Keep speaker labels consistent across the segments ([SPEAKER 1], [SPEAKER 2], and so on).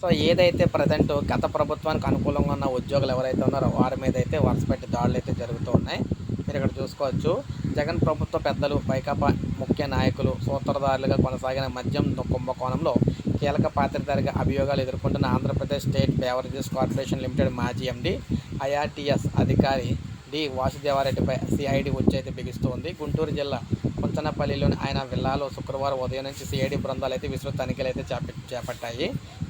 [SPEAKER 1] So ఏదైతే present గత ప్రభుత్వానికి అనుకూలంగా ఉన్న ఉద్యోగులు ఎవరైతే ఉన్నారో వారి మీద అయితే వరుసపెట్టి దాడులు అయితే జరుగుతూ ఉన్నాయి. మీరు ఇక్కడ చూసుకోవచ్చు. జగన్ ప్రభుత్వ పెద్దలు వైకాపా ముఖ్య నాయకులు సూత్రధారులుగా కొనసాగిన మద్యం కుంభకోణంలో కీలక పాత్రధారిగా అభియోగాలు ఎదుర్కొంటున్న Andhra Pradesh State Beverages Corporation Limited మాజీ ఎండి ఐఆర్టీఎస్ అధికారి డి వాసుదేవారెడ్డిపై సిఐడి వచ్చి బిగిస్తూ ఉంది. గుంటూరు జిల్లా కుంచనపల్లిలోని ఆయన విల్లాలో శుక్రవారం ఉదయం నుంచి సిఐడి బృందాలు అయితే విస్తృత తనిఖీలు అయితే చేప చేపట్టాయి.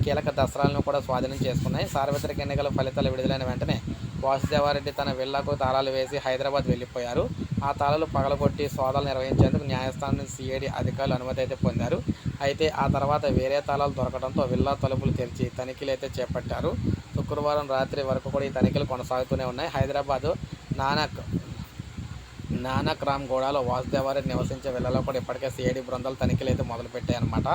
[SPEAKER 1] కీలక దసరాలను కూడా స్వాధీనం చేసుకున్నాయి. సార్వత్రిక ఎన్నికల ఫలితాలు విడుదలైన వెంటనే వాసుదేవారెడ్డి తన విల్లాకు తాళాలు వేసి హైదరాబాద్ వెళ్ళిపోయారు. ఆ తాళాలు పగలగొట్టి సోదాలు నిర్వహించేందుకు న్యాయస్థానం సిఐడి అధికారులు అనుమతి అయితే పొందారు. అయితే ఆ తర్వాత వేరే తాళాలు దొరకడంతో విల్లా తలుపులు తెరిచి తనిఖీలు అయితే చేపట్టారు. శుక్రవారం రాత్రి వరకు కూడా ఈ తనిఖీలు కొనసాగుతూనే ఉన్నాయి. హైదరాబాదు నానక్ నానక్ రామ్ గూడలో వాసుదేవారెడ్డి నివసించే విల్లలో కూడా ఇప్పటికే సిఐడి బృందాలు తనిఖీలు అయితే మొదలుపెట్టాయన్నమాట.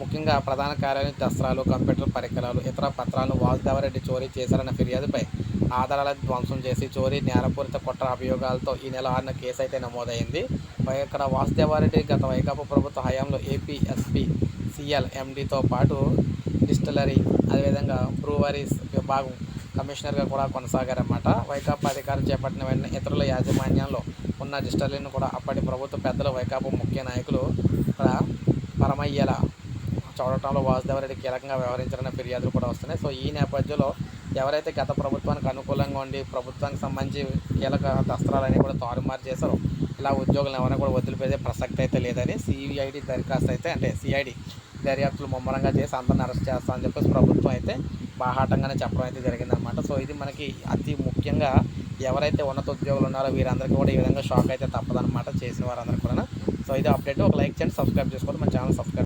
[SPEAKER 1] ముఖ్యంగా ప్రధాన కార్యాలయం దస్త్రాలు కంప్యూటర్ పరికరాలు ఇతర పత్రాలను వాసుదేవరెడ్డి చోరీ చేశారన్న ఫిర్యాదుపై ఆధారాలను ధ్వంసం చేసి చోరీ నేరపూరిత కుట్ర అభియోగాలతో ఈ నెల ఆరున కేసు అయితే నమోదైంది ఇక్కడ వాసుదేవారెడ్డి గత వైకాపా ప్రభుత్వ హయాంలో ఏపీఎస్పీ సిఎల్ ఎండితో పాటు డిస్టిలరీ అదేవిధంగా బ్రూవరీస్ విభాగం కమిషనర్గా కూడా కొనసాగారన్నమాట. వైకాపా అధికారం చేపట్టిన వెంటనే ఇతరుల యాజమాన్యంలో ఉన్న డిస్టిలరీని కూడా అప్పటి ప్రభుత్వ పెద్దలు వైకాపా ముఖ్య నాయకులు ఇక్కడ పరమయ్యల చూడటంలో వాసుదేవరెడ్డి కీలకంగా వ్యవహరించారనే ఫిర్యాదులు కూడా వస్తున్నాయి. సో ఈ నేపథ్యంలో ఎవరైతే గత ప్రభుత్వానికి అనుకూలంగా ఉండి ప్రభుత్వానికి సంబంధించి కీలక దస్త్రాలన్నీ కూడా తారుమారు చేశారో ఇలా ఉద్యోగులను ఎవరైనా కూడా వదిలిపోయే ప్రసక్తి అయితే లేదని సిఐడి దరఖాస్తు అయితే అంటే సిఐడి దర్యాప్తులు ముమ్మరంగా చేసి అందరిని అరెస్ట్ చేస్తామని చెప్పేసి ప్రభుత్వం అయితే బాహాటంగానే చెప్పడం అయితే జరిగిందనమాట సో ఇది మనకి అతి ముఖ్యంగా ఎవరైతే ఉన్నత ఉద్యోగులు ఉన్నారో వీరందరికీ కూడా ఈ విధంగా షాక్ అయితే తప్పదనమాట చేసిన వారందరూ కూడా సో ఇది అప్డేట్. ఒక లైక్ చేయండి సబ్స్క్రైబ్ చేసుకోండి. మన ఛానల్ సబ్స్క్రైబ్